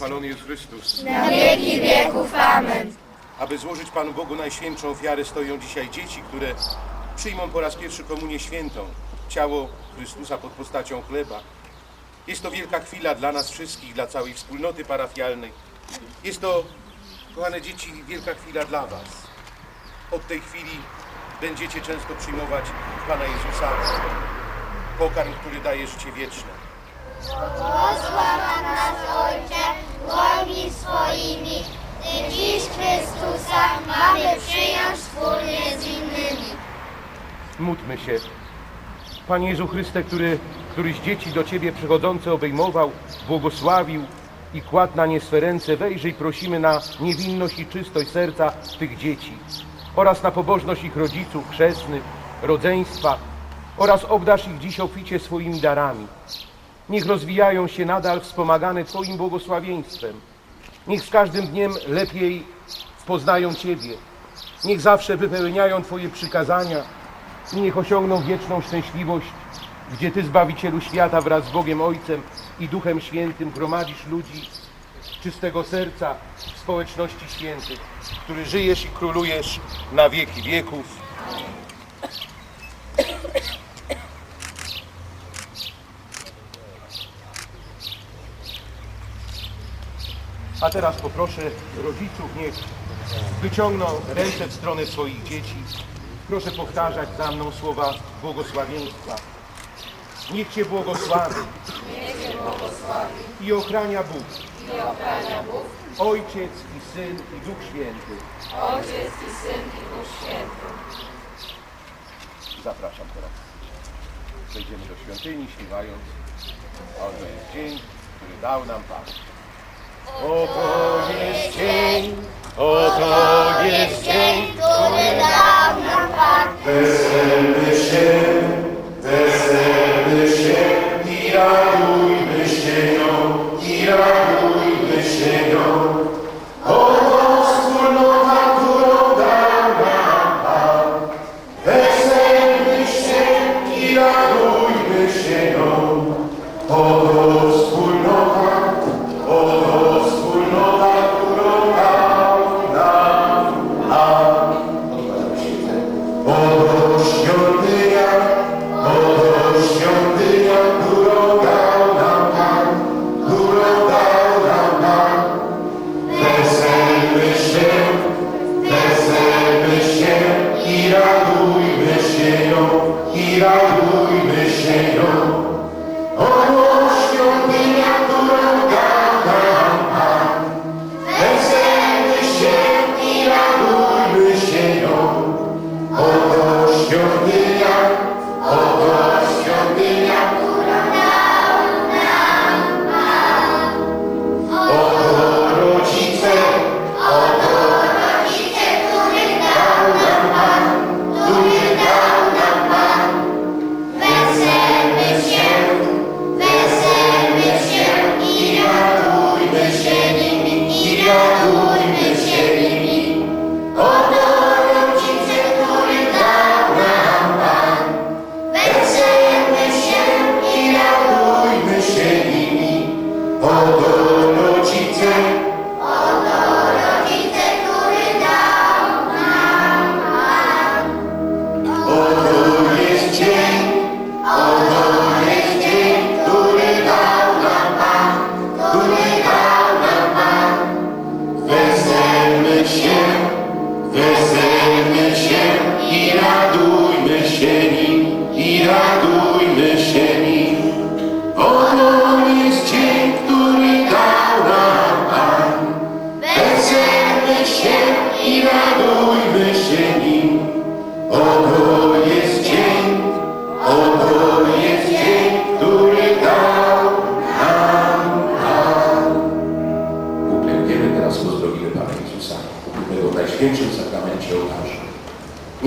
pochwalony jest Chrystus. na wieki wieków. Amen. Aby złożyć Panu Bogu najświętszą ofiarę stoją dzisiaj dzieci, które przyjmą po raz pierwszy komunię świętą, ciało Chrystusa pod postacią chleba. Jest to wielka chwila dla nas wszystkich, dla całej wspólnoty parafialnej. Jest to, kochane dzieci, wielka chwila dla Was. Od tej chwili będziecie często przyjmować Pana Jezusa, pokarm, który daje życie wieczne. Błogosława nas Ojcze, błogami swoimi, Ty dziś Chrystusa mamy przyjąć wspólnie z innymi. Módlmy się. Panie Jezu Chryste, który, któryś dzieci do Ciebie przychodzące obejmował, błogosławił i kładł na nie swe ręce, wejrzyj prosimy na niewinność i czystość serca tych dzieci oraz na pobożność ich rodziców, chrzestnych, rodzeństwa oraz obdarz ich dziś obficie swoimi darami. Niech rozwijają się nadal wspomagane Twoim błogosławieństwem. Niech z każdym dniem lepiej poznają Ciebie. Niech zawsze wypełniają Twoje przykazania i niech osiągną wieczną szczęśliwość, gdzie Ty, Zbawicielu świata, wraz z Bogiem Ojcem i Duchem Świętym gromadzisz ludzi czystego serca w społeczności świętych, który żyjesz i królujesz na wieki wieków. A teraz poproszę rodziców, niech wyciągną ręce w stronę swoich dzieci. Proszę powtarzać za mną słowa błogosławieństwa. Niech Cię błogosławi i ochrania Bóg. Ojciec i Syn i Duch Święty. Ojciec i Syn i Duch Święty. Zapraszam teraz. Przejdziemy do świątyni, śpiewając. Oto jest dzień, który dał nam Pan. Oto jest dzień, oto jest dzień, Który dał nam Pan,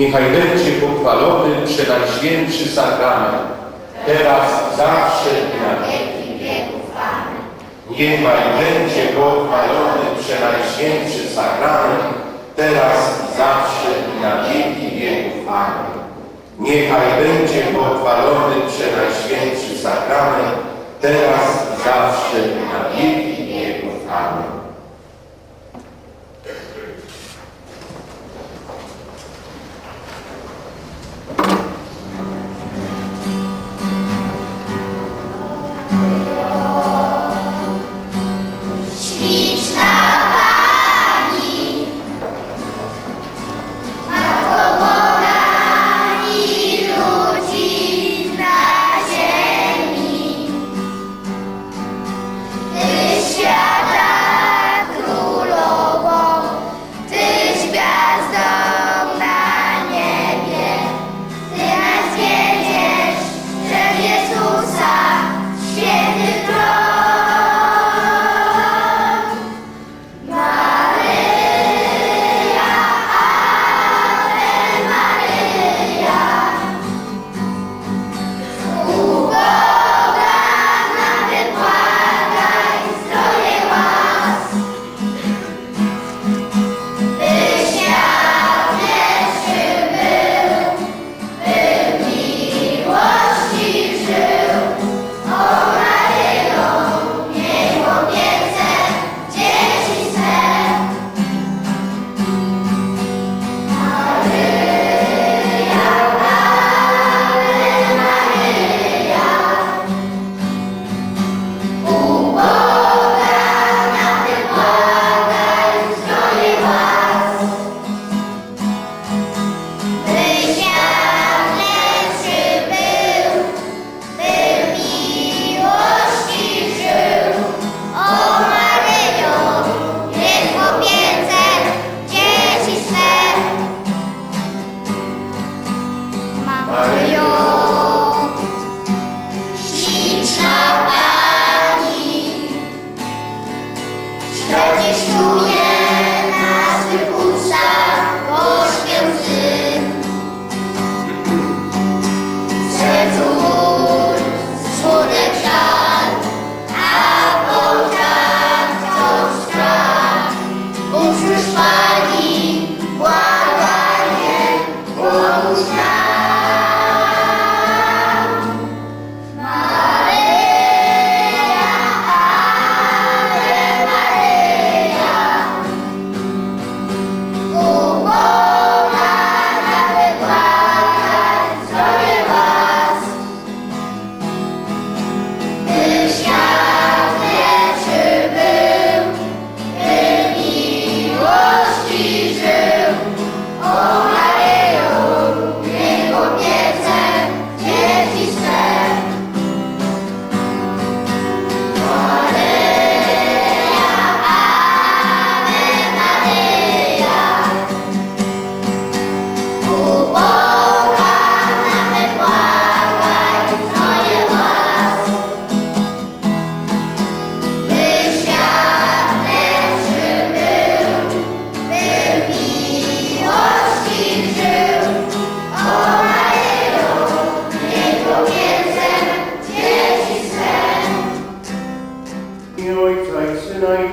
Niechaj będzie pochwalony przenajświętszy sakrament, teraz, zawsze i na wieki wieków. Niechaj będzie pochwalony przenajświętszy sakrament, teraz, zawsze i na wieki wieków. Amen. Niechaj będzie pochwalony przenajświętszy sakrament, teraz, zawsze i na wieki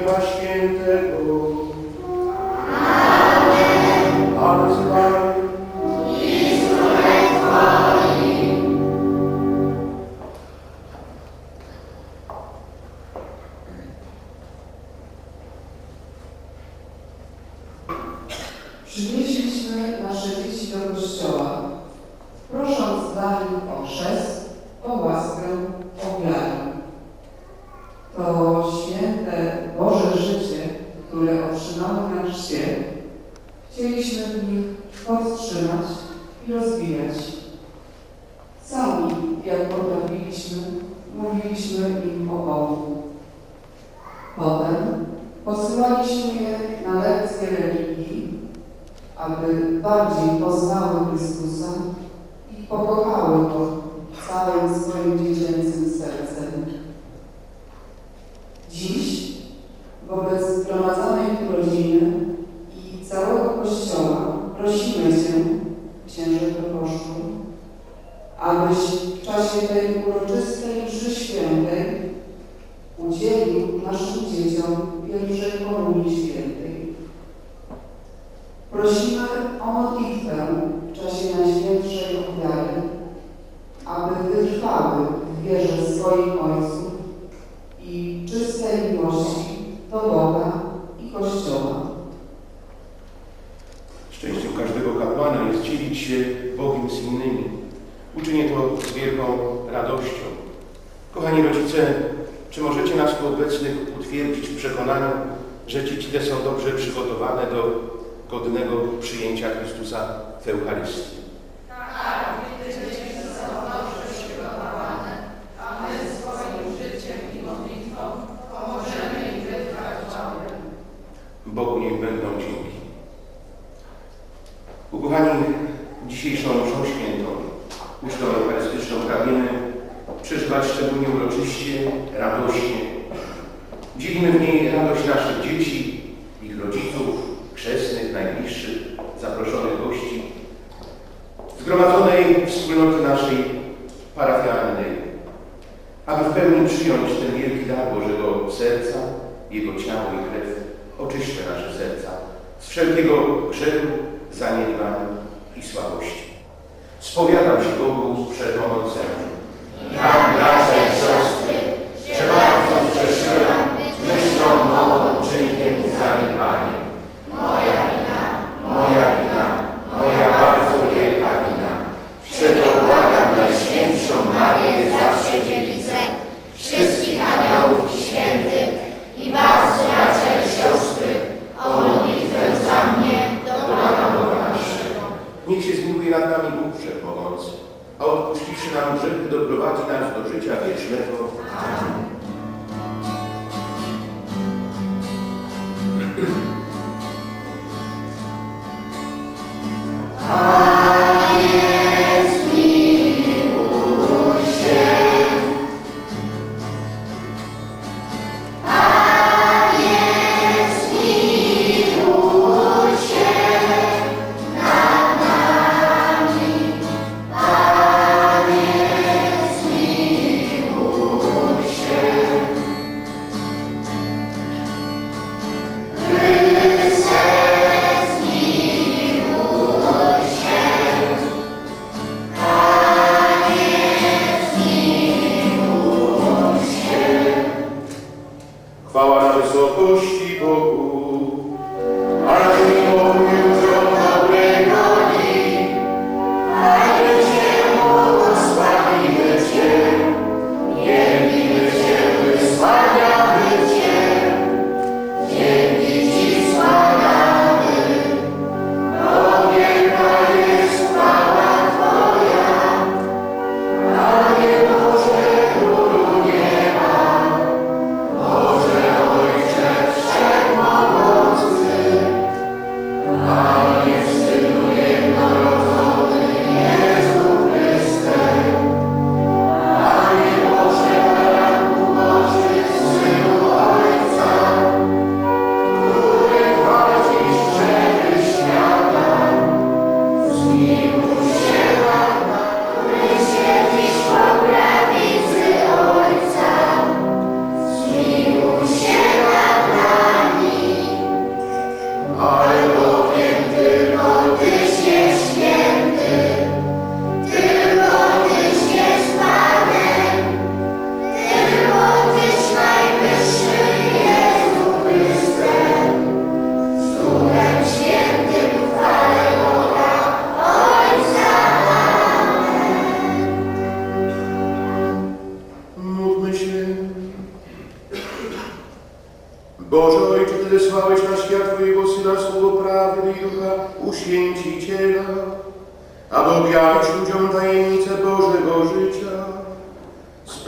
Świętego pokoju. Potem posyłaliśmy je na lekcje religii, aby bardziej poznały Chrystusa i pokochały Go całym swoim dziecięcym wierzę w swoim Ojcu i czystej miłości do Boga i Kościoła. Szczęściem każdego kapłana jest dzielić się Bogiem z innymi. Uczynię to z wielką radością. Kochani rodzice, czy możecie nas tu obecnych utwierdzić w przekonaniu, że dzieci te są dobrze przygotowane do godnego przyjęcia Chrystusa w Eucharystii? i będą dzięki. Ukochani, dzisiejszą mszą świętą, ucztą eucharystyczną pragniemy przeżywać szczególnie uroczyście, radośnie. Dzielimy w niej radość naszych dzieci,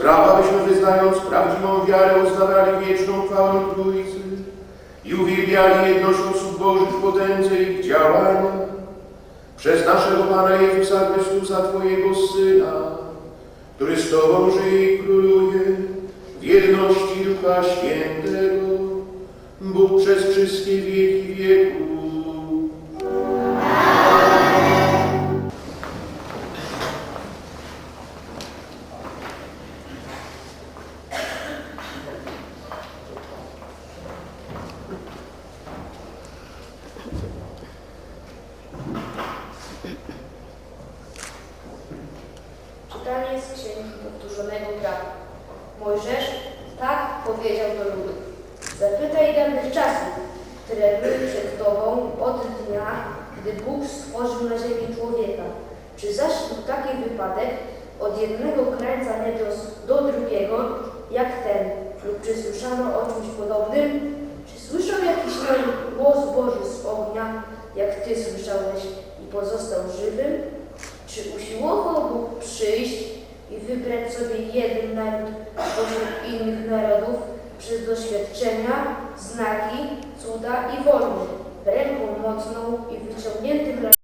Sprawa, byśmy wyznając prawdziwą wiarę uznawali wieczną chwałę Trójcy i uwielbiali jedność osób Bożych potędze ich działania przez naszego Pana Jezusa Chrystusa, Twojego Syna, który z Tobą żyje i króluje w jedności Ducha Świętego, Bóg przez wszystkie wieki wieków. Czytanie z Księgi Powtórzonego Prawa. Mojżesz tak powiedział do ludu. Zapytaj dawnych czasów, które były przed Tobą od dnia, gdy Bóg stworzył na ziemi człowieka. Czy był taki wypadek od jednego krańca niebios do drugiego, jak ten, lub czy słyszano o czymś podobnym? Czy słyszał jakiś naród głos Boży z ognia, jak Ty słyszałeś i pozostał żywym? Czy usiłował Bóg przyjść i wybrać sobie jeden naród spośród innych narodów przez doświadczenia, znaki, cuda i wojny, ręką mocną i wyciągniętym